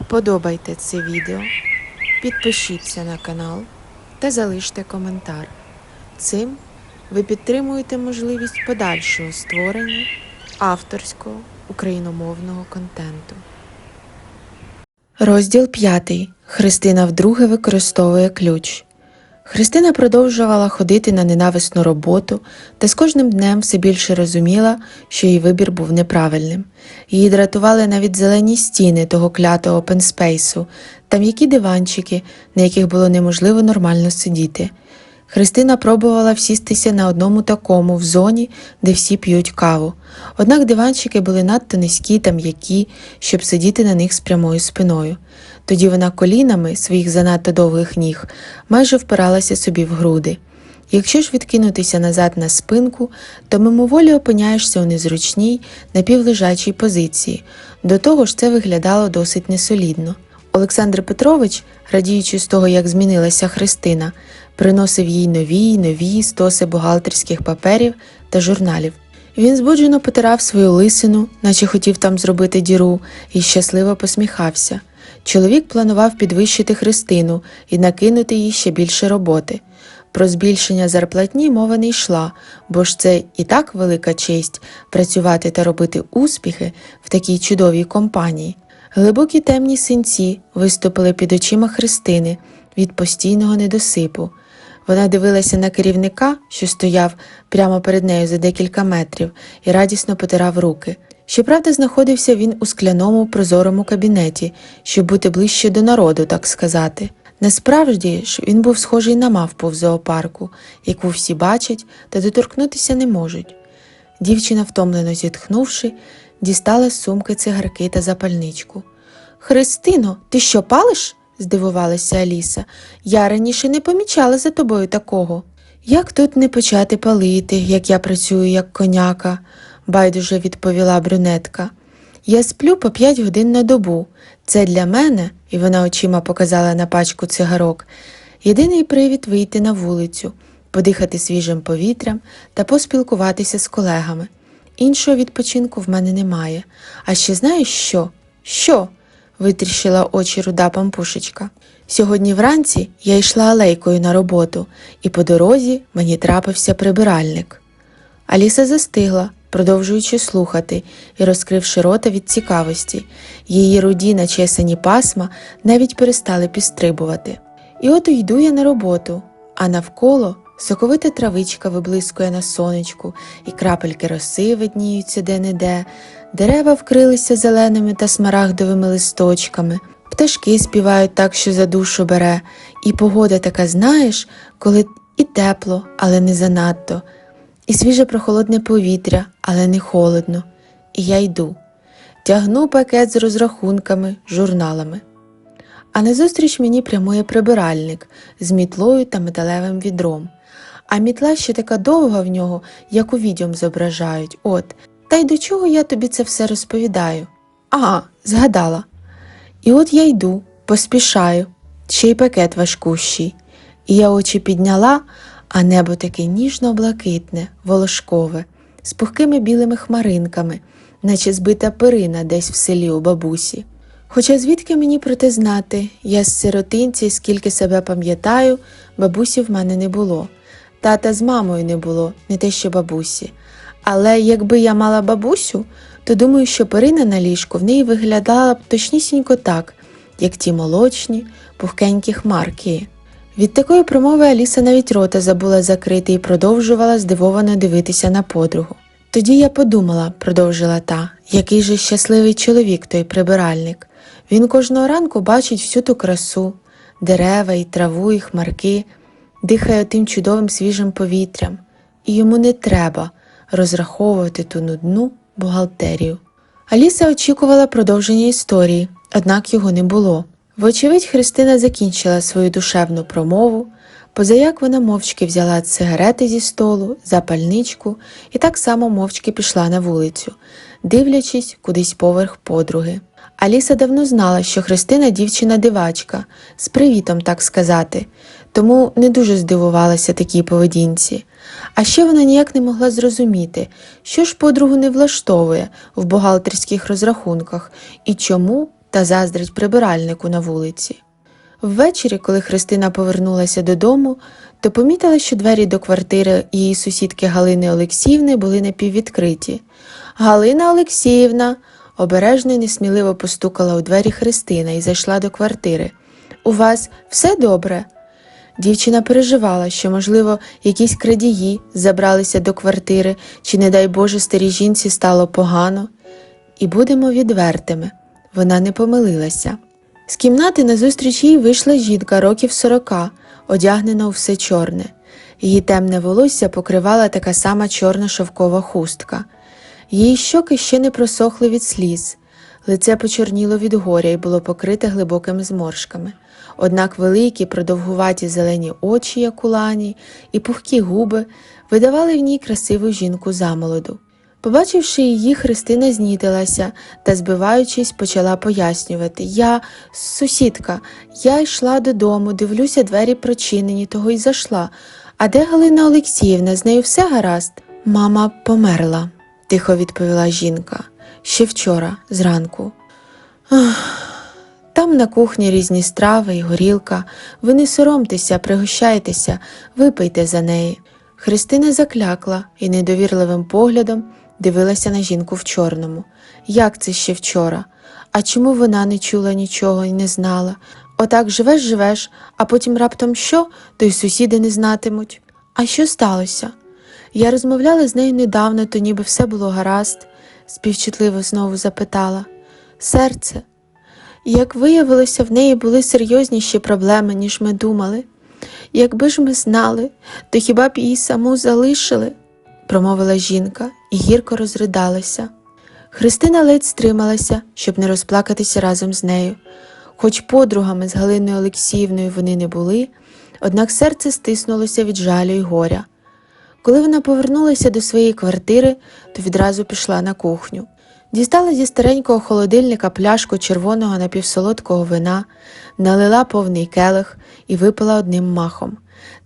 Вподобайте це відео, підпишіться на канал та залиште коментар. Цим ви підтримуєте можливість подальшого створення авторського україномовного контенту. Розділ 5. Христина вдруге використовує ключ. Христина продовжувала ходити на ненависну роботу та з кожним днем все більше розуміла, що її вибір був неправильним. Її дратували навіть зелені стіни того клятого пенспейсу та м'які диванчики, на яких було неможливо нормально сидіти. Христина пробувала всістися на одному такому в зоні, де всі п'ють каву. Однак диванчики були надто низькі та м'які, щоб сидіти на них з прямою спиною. Тоді вона колінами своїх занадто довгих ніг майже впиралася собі в груди. Якщо ж відкинутися назад на спинку, то мимоволі опиняєшся у незручній, напівлежачій позиції. До того ж це виглядало досить несолідно. Олександр Петрович, радіючи з того, як змінилася Христина, приносив їй нові й нові стоси бухгалтерських паперів та журналів. Він збуджено потирав свою лисину, наче хотів там зробити діру, і щасливо посміхався. Чоловік планував підвищити Христину і накинути їй ще більше роботи. Про збільшення зарплатні мова не йшла, бо ж це і так велика честь працювати та робити успіхи в такій чудовій компанії. Глибокі темні синці виступили під очима Христини від постійного недосипу. Вона дивилася на керівника, що стояв прямо перед нею за декілька метрів, і радісно потирав руки. Щоправда, знаходився він у скляному прозорому кабінеті, щоб бути ближче до народу, так сказати. Насправді ж він був схожий на мавпу в зоопарку, яку всі бачать та доторкнутися не можуть. Дівчина, втомлено зітхнувши, дістала з сумки цигарки та запальничку. Христино, ти що палиш? здивувалася Аліса. Я раніше не помічала за тобою такого. Як тут не почати палити, як я працюю як коняка, байдуже відповіла брюнетка. Я сплю по п'ять годин на добу. Це для мене, і вона очима показала на пачку цигарок, єдиний привід вийти на вулицю, подихати свіжим повітрям та поспілкуватися з колегами. Іншого відпочинку в мене немає. А ще знаєш що? Що? витріщила очі руда пампушечка. Сьогодні вранці я йшла алейкою на роботу, і по дорозі мені трапився прибиральник. Аліса застигла, продовжуючи слухати і розкривши рота від цікавості. Її руді начесані пасма навіть перестали підстрибувати. І от йду я на роботу, а навколо соковита травичка виблискує на сонечку, і крапельки роси видніються де-не-де, дерева вкрилися зеленими та смарагдовими листочками, пташки співають так, що за душу бере, і погода така, знаєш, коли і тепло, але не занадто, і свіже прохолодне повітря, але не холодно. І я йду, тягну пакет з розрахунками, журналами. А назустріч мені прямує прибиральник з мітлою та металевим відром. А мітла ще така довга в нього, як у відьом зображають. От, та й до чого я тобі це все розповідаю? Ага, згадала. І от я йду, поспішаю, ще й пакет важкущий. І я очі підняла, а небо таке ніжно-блакитне, волошкове, з пухкими білими хмаринками, наче збита перина десь в селі у бабусі. Хоча звідки мені про те знати, я з сиротинці, скільки себе пам'ятаю, бабусі в мене не було. Тата з мамою не було, не те що бабусі. Але якби я мала бабусю, то думаю, що перина на ліжку в неї виглядала б точнісінько так, як ті молочні, пухкенькі хмарки. Від такої промови Аліса навіть рота забула закрити і продовжувала здивовано дивитися на подругу. Тоді я подумала, продовжила та, який же щасливий чоловік той прибиральник. Він кожного ранку бачить всю ту красу, дерева і траву, і хмарки, дихає тим чудовим свіжим повітрям, і йому не треба розраховувати ту нудну бухгалтерію. Аліса очікувала продовження історії, однак його не було. Вочевидь, Христина закінчила свою душевну промову, позаяк вона мовчки взяла цигарети зі столу, запальничку і так само мовчки пішла на вулицю, дивлячись кудись поверх подруги. Аліса давно знала, що Христина дівчина дивачка, з привітом, так сказати, тому не дуже здивувалася такій поведінці. А ще вона ніяк не могла зрозуміти, що ж подругу не влаштовує в бухгалтерських розрахунках і чому та заздрить прибиральнику на вулиці. Ввечері, коли Христина повернулася додому, то помітила, що двері до квартири її сусідки Галини Олексіївни були напіввідкриті. Галина Олексіївна обережно і несміливо постукала у двері Христина і зайшла до квартири. У вас все добре? Дівчина переживала, що, можливо, якісь крадії забралися до квартири, чи, не дай Боже, старій жінці стало погано. І будемо відвертими, вона не помилилася. З кімнати назустріч їй вийшла жінка років сорока, одягнена у все чорне. Її темне волосся покривала така сама чорна шовкова хустка. Її щоки ще не просохли від сліз, лице почорніло від горя і було покрите глибокими зморшками. Однак великі, продовгуваті зелені очі, як у лані, і пухкі губи видавали в ній красиву жінку замолоду. Побачивши її, Христина знітилася та, збиваючись, почала пояснювати Я сусідка, я йшла додому, дивлюся, двері прочинені, того й зайшла. А де Галина Олексіївна? З нею все гаразд? Мама померла, тихо відповіла жінка. Ще вчора, зранку. Ах, там на кухні різні страви і горілка. Ви не соромтеся, пригощайтеся, випийте за неї. Христина заклякла і недовірливим поглядом дивилася на жінку в чорному. Як це ще вчора? А чому вона не чула нічого і не знала? Отак живеш, живеш, а потім раптом що, то й сусіди не знатимуть. А що сталося? Я розмовляла з нею недавно, то ніби все було гаразд, співчутливо знову запитала. Серце. Як виявилося, в неї були серйозніші проблеми, ніж ми думали. Якби ж ми знали, то хіба б її саму залишили, промовила жінка і гірко розридалася. Христина ледь стрималася, щоб не розплакатися разом з нею. Хоч подругами з Галиною Олексіївною вони не були, однак серце стиснулося від жалю й горя. Коли вона повернулася до своєї квартири, то відразу пішла на кухню. Дістала зі старенького холодильника пляшку червоного напівсолодкого вина, налила повний келих і випила одним махом.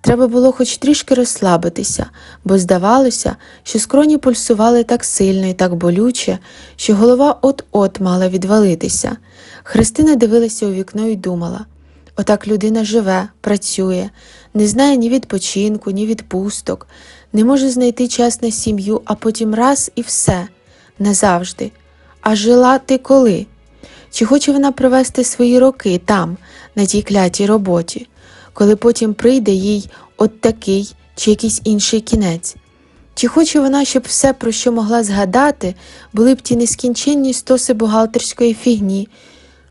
Треба було хоч трішки розслабитися, бо здавалося, що скроні пульсували так сильно і так болюче, що голова от-от мала відвалитися. Христина дивилася у вікно і думала отак людина живе, працює, не знає ні відпочинку, ні відпусток, не може знайти час на сім'ю, а потім раз і все назавжди. А жила ти коли? Чи хоче вона провести свої роки там, на тій клятій роботі, коли потім прийде їй от такий чи якийсь інший кінець? Чи хоче вона, щоб все, про що могла згадати, були б ті нескінченні стоси бухгалтерської фігні,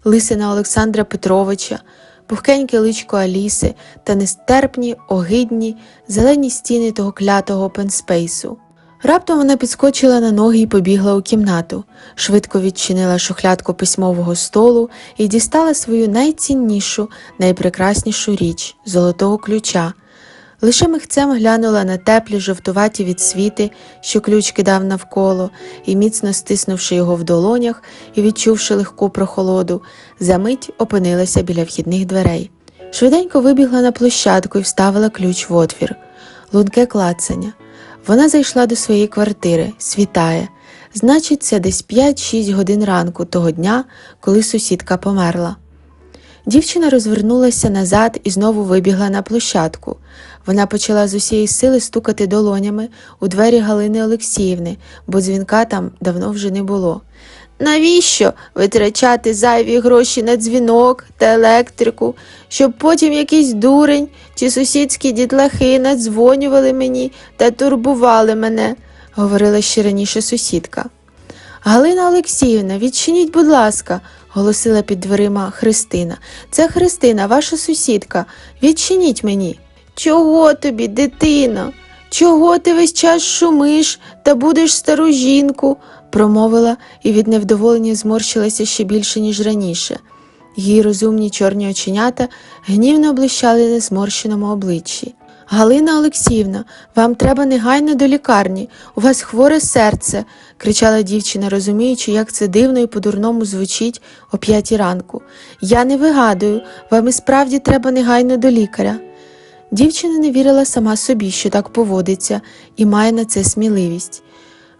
лисина Олександра Петровича, пухкеньке личко Аліси та нестерпні, огидні, зелені стіни того клятого опенспейсу? Раптом вона підскочила на ноги і побігла у кімнату, швидко відчинила шухлядку письмового столу і дістала свою найціннішу, найпрекраснішу річ золотого ключа. Лише михцем глянула на теплі жовтуваті відсвіти, що ключ кидав навколо, і, міцно стиснувши його в долонях і відчувши легку прохолоду, за мить опинилася біля вхідних дверей. Швиденько вибігла на площадку і вставила ключ в отвір. Лунке клацання. Вона зайшла до своєї квартири, світає. Значить, це десь 5-6 годин ранку того дня, коли сусідка померла. Дівчина розвернулася назад і знову вибігла на площадку. Вона почала з усієї сили стукати долонями у двері Галини Олексіївни, бо дзвінка там давно вже не було. Навіщо витрачати зайві гроші на дзвінок та електрику, щоб потім якийсь дурень чи сусідські дітлахи надзвонювали мені та турбували мене, говорила ще раніше сусідка. Галина Олексіївна, відчиніть, будь ласка, голосила під дверима Христина. Це Христина, ваша сусідка. Відчиніть мені. Чого тобі, дитино? Чого ти весь час шумиш та будеш стару жінку? Промовила і від невдоволення зморщилася ще більше, ніж раніше. Її розумні чорні оченята гнівно облищали на зморщеному обличчі. Галина Олексіївна, вам треба негайно до лікарні, у вас хворе серце, кричала дівчина, розуміючи, як це дивно і по-дурному звучить о п'ятій ранку. Я не вигадую, вам і справді треба негайно до лікаря. Дівчина не вірила сама собі, що так поводиться, і має на це сміливість.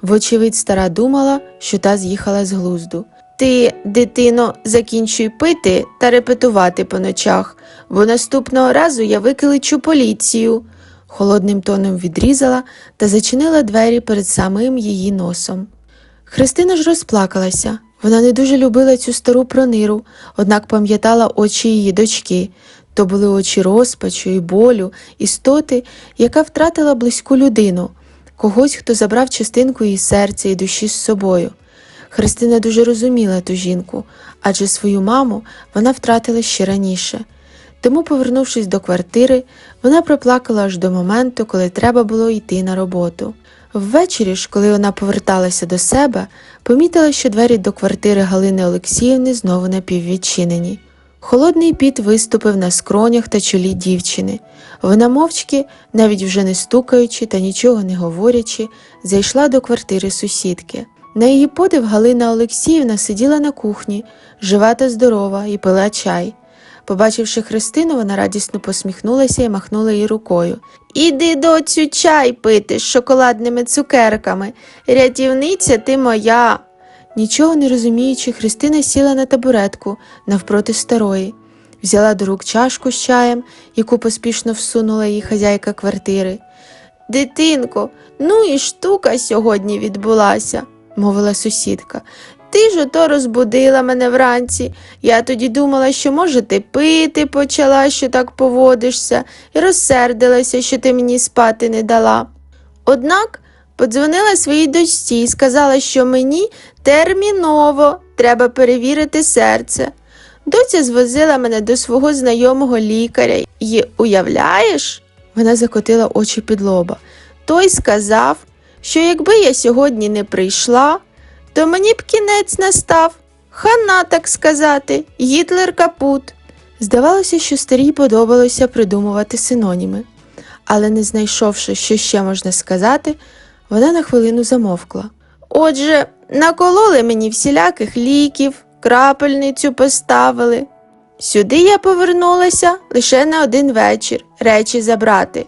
Вочевидь, стара думала, що та з'їхала з глузду. Ти, дитино, закінчуй пити та репетувати по ночах, бо наступного разу я викличу поліцію. Холодним тоном відрізала та зачинила двері перед самим її носом. Христина ж розплакалася. Вона не дуже любила цю стару прониру, однак пам'ятала очі її дочки. То були очі розпачу і болю, істоти, яка втратила близьку людину, когось, хто забрав частинку її серця і душі з собою. Христина дуже розуміла ту жінку, адже свою маму вона втратила ще раніше. Тому, повернувшись до квартири, вона проплакала аж до моменту, коли треба було йти на роботу. Ввечері ж, коли вона поверталася до себе, помітила, що двері до квартири Галини Олексіївни знову напіввідчинені. Холодний піт виступив на скронях та чолі дівчини. Вона мовчки, навіть вже не стукаючи та нічого не говорячи, зайшла до квартири сусідки. На її подив Галина Олексіївна сиділа на кухні, жива та здорова, і пила чай. Побачивши Христину, вона радісно посміхнулася і махнула їй рукою. Іди, доцю, чай пити з шоколадними цукерками. Рятівниця ти моя. Нічого не розуміючи, Христина сіла на табуретку навпроти старої, взяла до рук чашку з чаєм, яку поспішно всунула їй хазяйка квартири. Дитинко, ну і штука сьогодні відбулася, мовила сусідка. Ти ж ото розбудила мене вранці. Я тоді думала, що, може, ти пити почала, що так поводишся, і розсердилася, що ти мені спати не дала. Однак подзвонила своїй дочці і сказала, що мені терміново треба перевірити серце. Доця звозила мене до свого знайомого лікаря і, уявляєш, вона закотила очі під лоба. Той сказав, що якби я сьогодні не прийшла, то мені б кінець настав. Хана, так сказати, Гітлер капут. Здавалося, що старій подобалося придумувати синоніми, але не знайшовши, що ще можна сказати, вона на хвилину замовкла. Отже, накололи мені всіляких ліків, крапельницю поставили. Сюди я повернулася лише на один вечір речі забрати.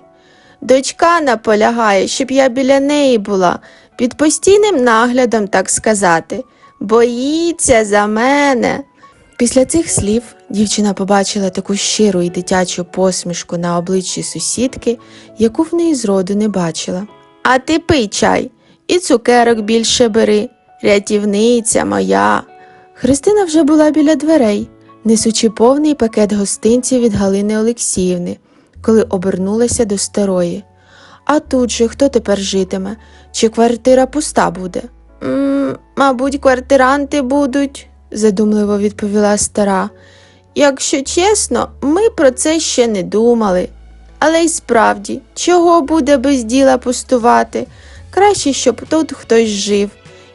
Дочка наполягає, щоб я біля неї була, під постійним наглядом, так сказати, боїться за мене. Після цих слів дівчина побачила таку щиру і дитячу посмішку на обличчі сусідки, яку в неї зроду не бачила. А ти пий чай і цукерок більше бери, рятівниця моя. Христина вже була біля дверей, несучи повний пакет гостинців від Галини Олексіївни, коли обернулася до старої. А тут же хто тепер житиме? Чи квартира пуста буде? м мабуть, квартиранти будуть, задумливо відповіла стара. Якщо чесно, ми про це ще не думали. Але й справді, чого буде без діла пустувати? Краще, щоб тут хтось жив,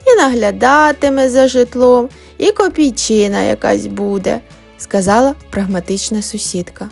і наглядатиме за житлом, і копійчина якась буде, сказала прагматична сусідка.